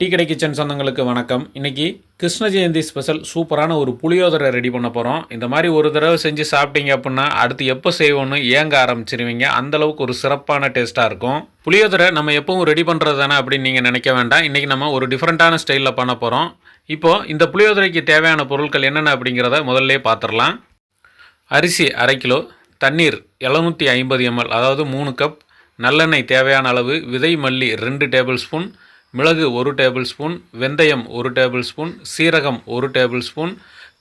Tea கடை kitchen சொந்தங்களுக்கு வணக்கம். இன்றைக்கி கிருஷ்ண ஜெயந்தி ஸ்பெஷல் சூப்பரான ஒரு புளியோதரை ரெடி பண்ண போகிறோம் இந்த மாதிரி ஒரு தடவை செஞ்சு சாப்பிட்டீங்க அப்படின்னா அடுத்து எப்போ செய்வோன்னு ஏங்க ஆரம்பிச்சிருவீங்க? அந்த அளவுக்கு ஒரு சிறப்பான டேஸ்ட்டாக இருக்கும். புளியோதரை நம்ம எப்பவும் ரெடி பண்ணுறது தானே அப்படின்னு நீங்கள் நினைக்க வேண்டாம். இன்றைக்கி நம்ம ஒரு டிஃப்ரெண்ட்டான ஸ்டைலில் பண்ண போகிறோம் இப்போது இந்த புளியோதரைக்கு தேவையான பொருட்கள் என்னென்ன அப்படிங்கிறத முதல்ல பார்த்துடலாம் அரிசி அரை கிலோ தண்ணீர் எழுநூற்றி ஐம்பது எம்எல் அதாவது மூணு கப் நல்லெண்ணெய் தேவையான அளவு விதை மல்லி ரெண்டு டேபிள் ஸ்பூன் மிளகு ஒரு டேபிள் ஸ்பூன் வெந்தயம் ஒரு டேபிள் ஸ்பூன் சீரகம் ஒரு டேபிள் ஸ்பூன்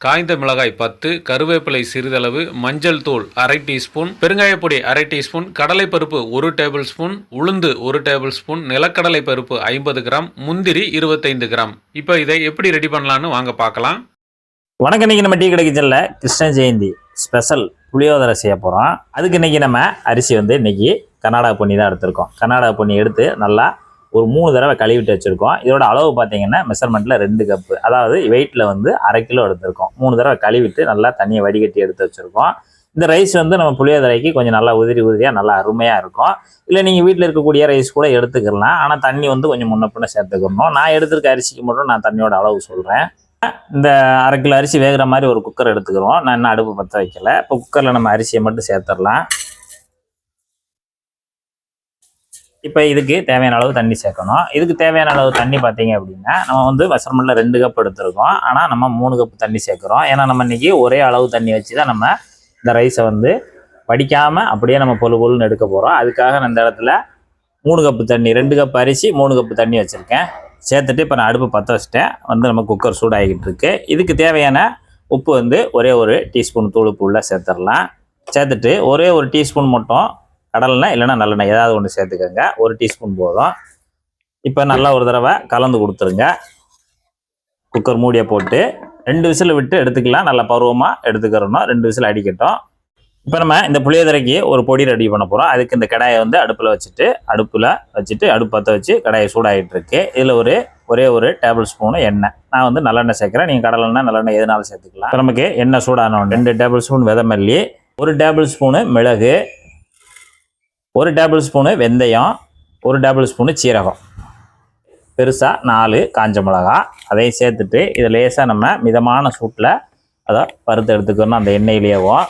காய்ந்த மிளகாய் பத்து கருவேப்பிலை சிறிதளவு மஞ்சள் தூள் அரை டீஸ்பூன் பெருங்காயப்பொடி அரை டீஸ்பூன் கடலைப்பருப்பு ஒரு டேபிள் ஸ்பூன் உளுந்து ஒரு டேபிள் ஸ்பூன் நிலக்கடலை பருப்பு ஐம்பது கிராம் முந்திரி இருபத்தைந்து கிராம். இப்போ இதை எப்படி ரெடி பண்ணலான்னு வாங்க பார்க்கலாம். வணக்கம் இன்னைக்கு நம்ம டீ கிடைக்கல கிருஷ்ண ஜெயந்தி ஸ்பெஷல் புளியோதரை செய்ய போகிறோம் அதுக்கு இன்னைக்கு நம்ம அரிசி வந்து இன்னைக்கு கர்நாடகா பொன்னி தான் எடுத்திருக்கோம். கர்நாடகா பொன்னி எடுத்து நல்லா ஒரு மூணு தடவை கழுவிட்டு வச்சுருக்கோம். இதோட அளவு பார்த்தீங்கன்னா மெஷர்மெண்ட்டில் ரெண்டு கப்பு அதாவது வெயிட்டில் வந்து அரை கிலோ எடுத்திருக்கோம். மூணு தடவை கழுவிட்டு நல்லா தண்ணியை வடிகட்டி எடுத்து வச்சுருக்கோம். இந்த ரைஸ் வந்து நம்ம புளியோதரைக்கு கொஞ்சம் நல்லா உதிரி உதிரியாக நல்லா அருமையாக இருக்கும். இல்லை நீங்கள் வீட்டில் இருக்கக்கூடிய ரைஸ் கூட எடுத்துக்கலாம். ஆனால் தண்ணி வந்து கொஞ்சம் முன்ன பின்ன சேர்த்துக்கணும். நான் எடுத்திருக்க அரிசிக்கு மட்டும் நான் தண்ணியோட அளவு சொல்கிறேன் இந்த அரை கிலோ அரிசி வேகிற மாதிரி ஒரு குக்கர் எடுத்துக்கிறோம். நான் இன்னும் அடுப்பு பற்ற வைக்கல. இப்போ குக்கரில் நம்ம அரிசியை மட்டும் சேர்த்துடலாம். இப்போ இதுக்கு தேவையான அளவு தண்ணி சேர்க்கணும். இதுக்கு தேவையான அளவு தண்ணி பார்த்தீங்க அப்படின்னா நம்ம வந்து மெஷர்மெண்ட்டில் ரெண்டு கப் எடுத்திருக்கோம். ஆனால் நம்ம மூணு கப் தண்ணி சேர்க்குறோம். ஏன்னா நம்ம இன்றைக்கி ஒரே அளவு தண்ணி வச்சு தான் நம்ம இந்த ரைஸை வந்து வடிக்காமல் அப்படியே நம்ம பொழு பொழுன்னு எடுக்க போகிறோம் அதுக்காக நான் இந்த இடத்துல மூணு கப்பு தண்ணி ரெண்டு கப் அரிசி மூணு கப்பு தண்ணி வச்சுருக்கேன். சேர்த்துட்டு இப்போ நான் அடுப்பு பற்ற வச்சிட்டேன். வந்து நம்ம குக்கர் சூடாகிக்கிட்டு இருக்கு. இதுக்கு தேவையான உப்பு வந்து ஒரே ஒரு டீஸ்பூன் தூள் உள்ள சேர்த்துடலாம். சேர்த்துட்டு ஒரே ஒரு டீஸ்பூன் மட்டும் கடலெண்ணெய் இல்லைன்னா நல்லெண்ணெய் ஏதாவது ஒன்று சேர்த்துக்கோங்க. ஒரு டீஸ்பூன் போதும். இப்போ நல்லா ஒரு தடவை கலந்து கொடுத்துருங்க. குக்கர் மூடியை போட்டு ரெண்டு விசில் விட்டு எடுத்துக்கலாம். நல்லா பருவமாக எடுத்துக்கிறணும் ரெண்டு விசில் அடிக்கட்டும். இப்போ நம்ம இந்த புளியோதரைக்கு ஒரு பொடி ரெடி பண்ண போகிறோம் அதுக்கு இந்த கடாயை வந்து அடுப்பில் வச்சுட்டு அடுப்பில் வச்சுட்டு அடுப்பு பற்ற வச்சு கடாயை சூடாகிட்டு இருக்கு. இதில் ஒரு ஒரே ஒரு டேபிள் ஸ்பூனு எண்ணெய். நான் வந்து நல்லெண்ணெய் சேர்க்குறேன். நீங்கள் கடலெண்ணெய் நல்லெண்ணெய் எதுனாலும் சேர்த்துக்கலாம். நமக்கு எண்ணெய் சூடான ரெண்டு டேபிள் ஸ்பூன் விதமல்லி ஒரு டேபிள் ஸ்பூனு மிளகு ஒரு டேபிள் ஸ்பூனு வெந்தயம் ஒரு டேபிள் ஸ்பூனு சீரகம். பெருசாக நாலு காஞ்ச மிளகா. அதையும் சேர்த்துட்டு இதை லேசாக நம்ம மிதமான சூட்டில் அதை வறுத்து எடுத்துக்கணும் அந்த எண்ணெயிலேயேவும்.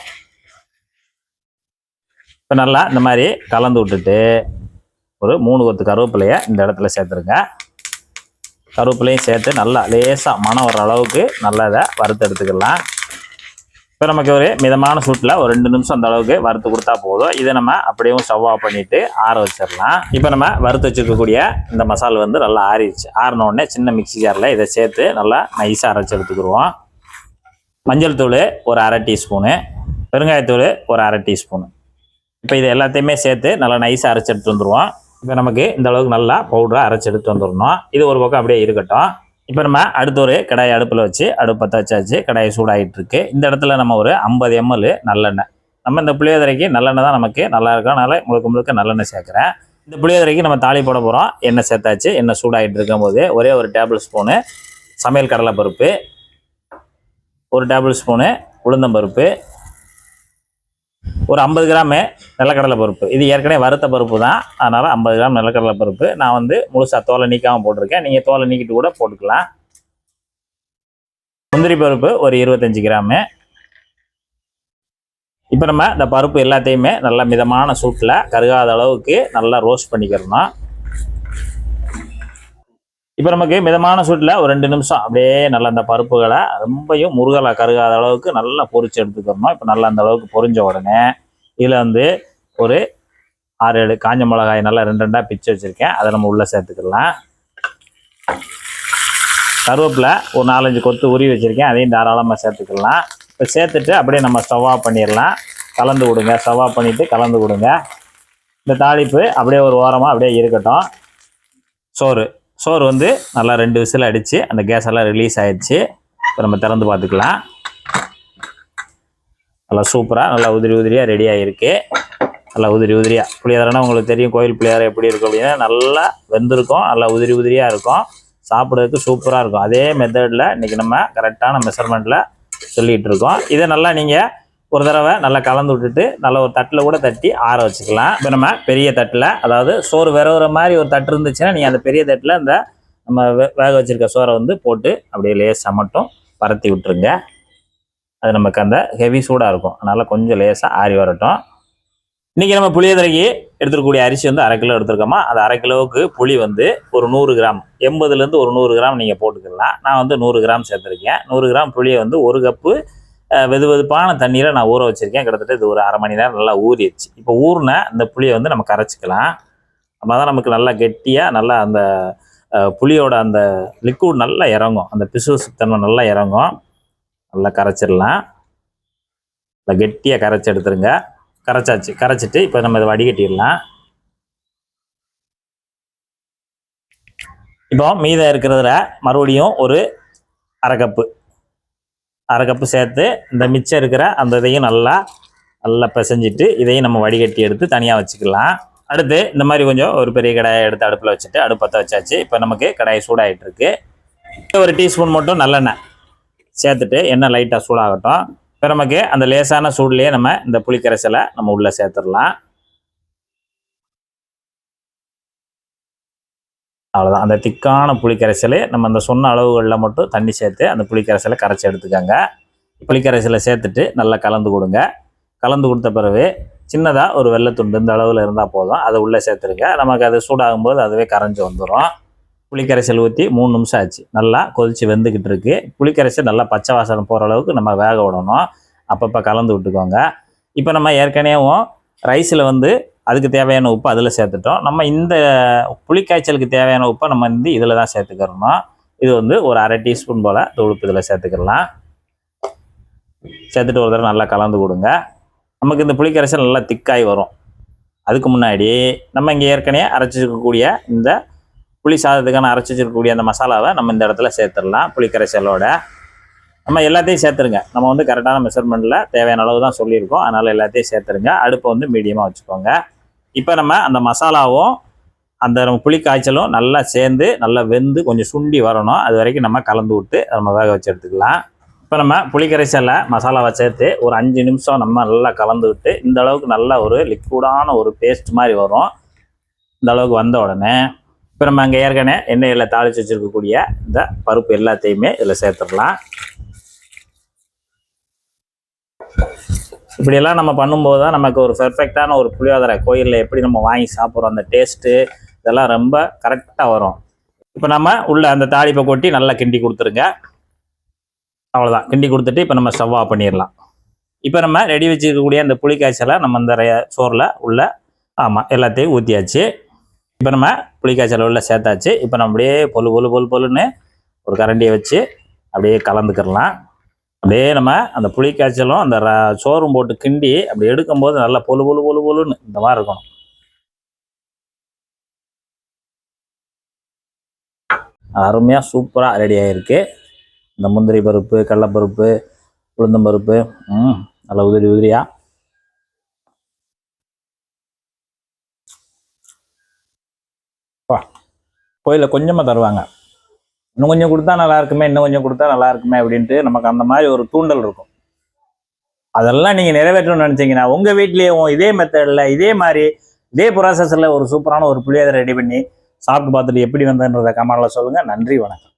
இப்போ நல்லா இந்த மாதிரி கலந்து விட்டுட்டு ஒரு மூணு கொத்து கருவேப்பிலையை இந்த இடத்துல சேர்த்துருங்க. கருவேப்பிலையும் சேர்த்து நல்லா லேசாக மனம் வர அளவுக்கு நல்லா இதை வறுத்து எடுத்துக்கலாம். இப்போ நமக்கு ஒரு மிதமான சூட்டில் ஒரு ரெண்டு நிமிஷம் அந்த அளவுக்கு வறுத்து கொடுத்தா போதும். இதை நம்ம அப்படியே ஸ்டவ் ஆஃப் பண்ணிவிட்டு ஆற வச்சிடலாம். இப்போ நம்ம வறுத்து வச்சுருக்கக்கூடிய இந்த மசாலா வந்து நல்லா ஆறிடுச்சு. ஆறினோடனே சின்ன மிக்ஸி ஜாரில் இதை சேர்த்து நல்லா நைஸாக அரைச்சி எடுத்துக்கிடுவோம். மஞ்சள் தூள் ஒரு அரை டீஸ்பூனு பெருங்காயத்தூள் ஒரு அரை டீஸ்பூனு இப்போ இது எல்லாத்தையுமே சேர்த்து நல்லா நைஸாக அரைச்சி எடுத்து வந்துடுவோம் இப்போ நமக்கு இந்த அளவுக்கு நல்லா பவுடராக அரைச்சி எடுத்து வந்துடணும். இது ஒரு பக்கம் அப்படியே இருக்கட்டும். இப்போ நம்ம அடுத்த ஒரு கடாயை அடுப்பில் வச்சு அடுப்பு பற்ற வச்சாச்சு. கடாயை சூடாகிட்டு இருக்கு இந்த இடத்துல நம்ம ஒரு ஐம்பது எம்எல் நல்லெண்ணெய். நம்ம இந்த புளியோதரைக்கு நல்லெண்ணெய் தான் நமக்கு நல்லா இருக்கும். அதனால் முழுக்க முழுக்க நல்லெண்ணெய் சேர்க்குறேன். இந்த புளியோதரைக்கு நம்ம தாளி போட போகிறோம் எண்ணெய் சேர்த்தாச்சு. எண்ணெய் சூடாகிட்டு இருக்கும்போது ஒரே ஒரு டேபிள் ஸ்பூனு சமையல் கடலை பருப்பு ஒரு டேபிள் ஸ்பூனு உளுந்தம்பருப்பு ஒரு ஐம்பது கிராமு நிலக்கடலை பருப்பு. இது ஏற்கனவே வறுத்த பருப்பு தான். அதனால் ஐம்பது கிராம் நிலக்கடலை பருப்பு. நான் வந்து முழுசாக தோலை நீக்காமல் போட்டிருக்கேன். நீங்கள் தோலை நீக்கிட்டு கூட போட்டுக்கலாம். முந்திரி பருப்பு ஒரு இருபத்தஞ்சி கிராமு. இப்போ நம்ம இந்த பருப்பு எல்லாத்தையுமே நல்லா மிதமான சூட்டில் கருகாத அளவுக்கு நல்லா ரோஸ்ட் பண்ணிக்கிறோம் இப்போ நமக்கு மிதமான சூட்டில் ஒரு ரெண்டு நிமிஷம் அப்படியே நல்லா அந்த பருப்புகளை ரொம்பையும் முருகலை கருகாத அளவுக்கு நல்லா பொறிச்சு எடுத்துக்கிறணும் இப்போ நல்லா அந்த அளவுக்கு பொரிஞ்ச உடனே இதில் வந்து ஒரு ஆறு ஏழு காஞ்ச மிளகாய் நல்லா ரெண்டு ரெண்டாக பிச்சு வச்சுருக்கேன். அதை நம்ம உள்ளே சேர்த்துக்கலாம். கருவேப்பில் ஒரு நாலஞ்சு கொத்து உருவி வச்சுருக்கேன். அதையும் தாராளமாக சேர்த்துக்கலாம். இப்போ சேர்த்துட்டு அப்படியே நம்ம ஸ்டவ் ஆஃப் பண்ணிடலாம். கலந்து விடுங்க ஸ்டவ் ஆஃப் பண்ணிவிட்டு கலந்து விடுங்க இந்த தாளிப்பு அப்படியே ஒரு ஓரமாக அப்படியே இருக்கட்டும். சோறு. சோறு வந்து நல்லா ரெண்டு விசில் அடித்து அந்த கேஸ் எல்லாம் ரிலீஸ் ஆகிடுச்சு இப்போ நம்ம திறந்து பார்த்துக்கலாம். நல்லா சூப்பராக நல்லா உதிரி உதிரியாக ரெடி ஆகிருக்கு நல்லா உதிரி உதிரியாக புளியோதரைனா உங்களுக்கு தெரியும் கோயில் புளியோதரை எப்படி இருக்கும் அப்படின்னா நல்லா வெந்திருக்கும் நல்லா உதிரி உதிரியாக இருக்கும். சாப்பிட்றதுக்கு சூப்பராக இருக்கும். அதே மெத்தடில் இன்றைக்கி நம்ம கரெக்டான மெஷர்மெண்ட்டில் சொல்லிகிட்டு இருக்கோம். இதை நல்லா நீங்கள் ஒரு தடவை நல்லா கலந்து விட்டுட்டு நல்லா ஒரு தட்டில் கூட தட்டி ஆற வச்சுக்கலாம். இப்போ நம்ம பெரிய தட்டில் அதாவது சோறு விரவுற மாதிரி ஒரு தட்டு இருந்துச்சுன்னா நீங்கள் அந்த பெரிய தட்டில் அந்த நம்ம வே- வேக வச்சிருக்க சோறை வந்து போட்டு அப்படியே லேசாக மட்டும் பரத்தி விட்டுருங்க. அது நமக்கு அந்த ஹெவி சூடாக இருக்கும். அதனால் கொஞ்சம் லேசாக ஆறி வரட்டும். இன்றைக்கி நம்ம புளியதரைக்கு எடுத்துருக்கக்கூடிய அரிசி வந்து அரை கிலோ எடுத்துருக்கோமா? அது அரை கிலோவுக்கு புளி வந்து ஒரு நூறு கிராம் எண்பதுலேருந்து ஒரு நூறு கிராம் நீங்கள் போட்டுக்கலாம். நான் வந்து நூறு கிராம் சேர்த்துருக்கேன். நூறு கிராம் புளியை வந்து ஒரு கப்பு வெது வெதுப்பான தண்ணியில் நான் ஊற வச்சுருக்கேன். கிட்டத்தட்ட இது ஒரு அரை மணி நேரம் நல்லா ஊறிடுச்சு. இப்போ ஊறின அந்த புளியை வந்து நம்ம கரைச்சிக்கலாம். அப்போ தான் நமக்கு நல்லா கெட்டியாக நல்லா அந்த புளியோட அந்த லிக்விட் நல்லா இறங்கும். அந்த பிசு தன்மை நல்லா இறங்கும். நல்லா கரைச்சிடலாம். நல்லா கெட்டியாக கரைச்சி எடுத்துருங்க. கரைச்சாச்சு. கரைச்சிட்டு இப்போ நம்ம இதை வடிகட்டிடலாம். இப்போ மீதம் இருக்கிறதுல மறுபடியும் ஒரு அரை கப்பு அரை கப்பு சேர்த்து இந்த மிச்சம் இருக்கிற அந்த இதையும் நல்லா நல்லா பிசைஞ்சிட்டு இதையும் நம்ம வடிகட்டி எடுத்து தனியாக வச்சுக்கலாம். அடுத்து இந்த மாதிரி கொஞ்சம் ஒரு பெரிய கடாயை எடுத்து அடுப்பில் வச்சுட்டு அடுப்பத்தை வச்சாச்சு. இப்போ நமக்கு கடாயை சூடாகிட்டு இருக்கு ஒரு டீஸ்பூன் மட்டும் நல்லெண்ணெய் சேர்த்துட்டு எண்ணெய் லைட்டாக சூடாகட்டும். இப்போ நமக்கு அந்த லேசான சூடுலேயே நம்ம இந்த புளிக்கரைசலை நம்ம உள்ளே சேர்த்துடலாம். அவ்வளோதான் அந்த திக்கான புளிக்கரைசலே நம்ம அந்த சொன்ன அளவுகளில் மட்டும் தண்ணி சேர்த்து அந்த புளிக்கரைசலை கரைச்சி எடுத்துக்கோங்க. புளிக்கரைசலை சேர்த்துட்டு நல்லா கலந்து கொடுங்க. கலந்து கொடுத்த பிறகு சின்னதாக ஒரு வெள்ளத்துண்டு இந்த அளவில் இருந்தால் போதும். அதை உள்ளே சேர்த்துருங்க. நமக்கு அது சூடாகும் போது அதுவே கரைஞ்சி வந்துடும் புளிக்கரைசல் ஊற்றி மூணு நிமிஷம் ஆச்சு. நல்லா கொதிச்சு வெந்துக்கிட்டு இருக்கு. புளிக்கரைசல் நல்லா பச்சை வாசனை போகிற அளவுக்கு நம்ம வேக விடணும். அப்பப்போ கலந்து விட்டுக்கோங்க. இப்போ நம்ம ஏற்கனவே ரைஸில் வந்து அதுக்கு தேவையான உப்பு அதில் சேர்த்துட்டோம். நம்ம இந்த புளிக்காய்ச்சலுக்கு தேவையான உப்பை நம்ம வந்து இதில் தான் சேர்த்துக்கிறணும். இது வந்து ஒரு அரை டீஸ்பூன் போல் தொழுப்பு இதில் சேர்த்துக்கலாம். சேர்த்துட்டு ஒரு தடவை நல்லா கலந்து கொடுங்க. நமக்கு இந்த புளிக்கரைசல் நல்லா திக்காய் வரும். அதுக்கு முன்னாடி நம்ம இங்கே ஏற்கனவே அரைச்சிருக்கக்கூடிய இந்த புளி சாதத்துக்கான அரைச்சி வச்சுருக்கக்கூடிய அந்த மசாலாவை நம்ம இந்த இடத்துல சேர்த்துடலாம் புளிக்கரைசலோட. நம்ம எல்லாத்தையும் சேர்த்துருங்க. நம்ம வந்து கரெக்டான மெஷர்மெண்ட்டில் தேவையான அளவு தான் சொல்லியிருக்கோம். அதனால் எல்லாத்தையும் சேர்த்துருங்க. அடுப்பை வந்து மீடியமாக வச்சுக்கோங்க. இப்போ நம்ம அந்த மசாலாவும் அந்த நம்ம புளி காய்ச்சலும் நல்லா சேர்ந்து நல்லா வெந்து கொஞ்சம் சுண்டி வரணும். அது வரைக்கும் நம்ம கலந்து விட்டு நம்ம வேக வச்சு எடுத்துக்கலாம். இப்போ நம்ம புளிக்கரைசலை மசாலாவை சேர்த்து ஒரு அஞ்சு நிமிஷம் நம்ம நல்லா கலந்து விட்டு இந்த அளவுக்கு நல்ல ஒரு லிக்விடான ஒரு பேஸ்ட் மாதிரி வரும். இந்த அளவுக்கு வந்த உடனே இப்போ நம்ம அங்கே ஏற்கனவே எண்ணெயில் தாளித்து வச்சுருக்கக்கூடிய இந்த பருப்பு எல்லாத்தையுமே இதில் சேர்த்துடலாம். இப்படியெல்லாம் நம்ம பண்ணும்போது தான் நமக்கு ஒரு பெர்ஃபெக்டான ஒரு புளியோதரை கோயிலில் எப்படி நம்ம வாங்கி சாப்பிட்றோம் அந்த டேஸ்ட்டு இதெல்லாம் ரொம்ப கரெக்டாக வரும். இப்போ நம்ம உள்ள அந்த தாளிப்பை கொட்டி நல்லா கிண்டி கொடுத்துருங்க. அவ்வளோதான் கிண்டி கொடுத்துட்டு இப்போ நம்ம ஸ்டவ்வாக பண்ணிடலாம். இப்போ நம்ம ரெடி வச்சுருக்கக்கூடிய அந்த புளிக்காய்ச்சலை நம்ம அந்த ர- சோறில் உள்ள ஆமாம் எல்லாத்தையும் ஊற்றியாச்சு இப்போ நம்ம புளிக்காய்ச்சலை உள்ள சேர்த்தாச்சு. இப்போ நம்ம அப்படியே பொலு பொலு பொழு பொலுன்னு ஒரு கரண்டியை வச்சு அப்படியே கலந்துக்கிடலாம். அப்படியே நம்ம அந்த புளி காய்ச்சலும் அந்த சோறும் போட்டு கிண்டி அப்படி எடுக்கும்போது நல்லா பொலு பொலு பொலு பொலுன்னு இந்த மாதிரி இருக்கணும். அருமையாக சூப்பராக ரெடி ஆகிருக்கு இந்த முந்திரி பருப்பு கடலப்பருப்பு உளுந்தம் பருப்பு ம் நல்லா உதிரி உதிரியா. கோயிலில் கொஞ்சமாக தருவாங்க. இன்னும் கொஞ்சம் கொடுத்தா நல்லா இருக்குமே இன்னும் கொஞ்சம் கொடுத்தா நல்லா இருக்குமே அப்படின்ட்டு நமக்கு அந்த மாதிரி ஒரு தூண்டல் இருக்கும். அதெல்லாம் நீங்கள் நிறைவேற்றணும்னு நினச்சிங்கன்னா உங்கள் வீட்லேயும் இதே மெத்தடில் இதே மாதிரி இதே ப்ராசஸில் ஒரு சூப்பரான ஒரு புளியோதரை ரெடி பண்ணி சாப்பிட்டு பார்த்துட்டு எப்படி வந்ததுன்றதை கமெண்டில் சொல்லுங்கள் நன்றி வணக்கம்.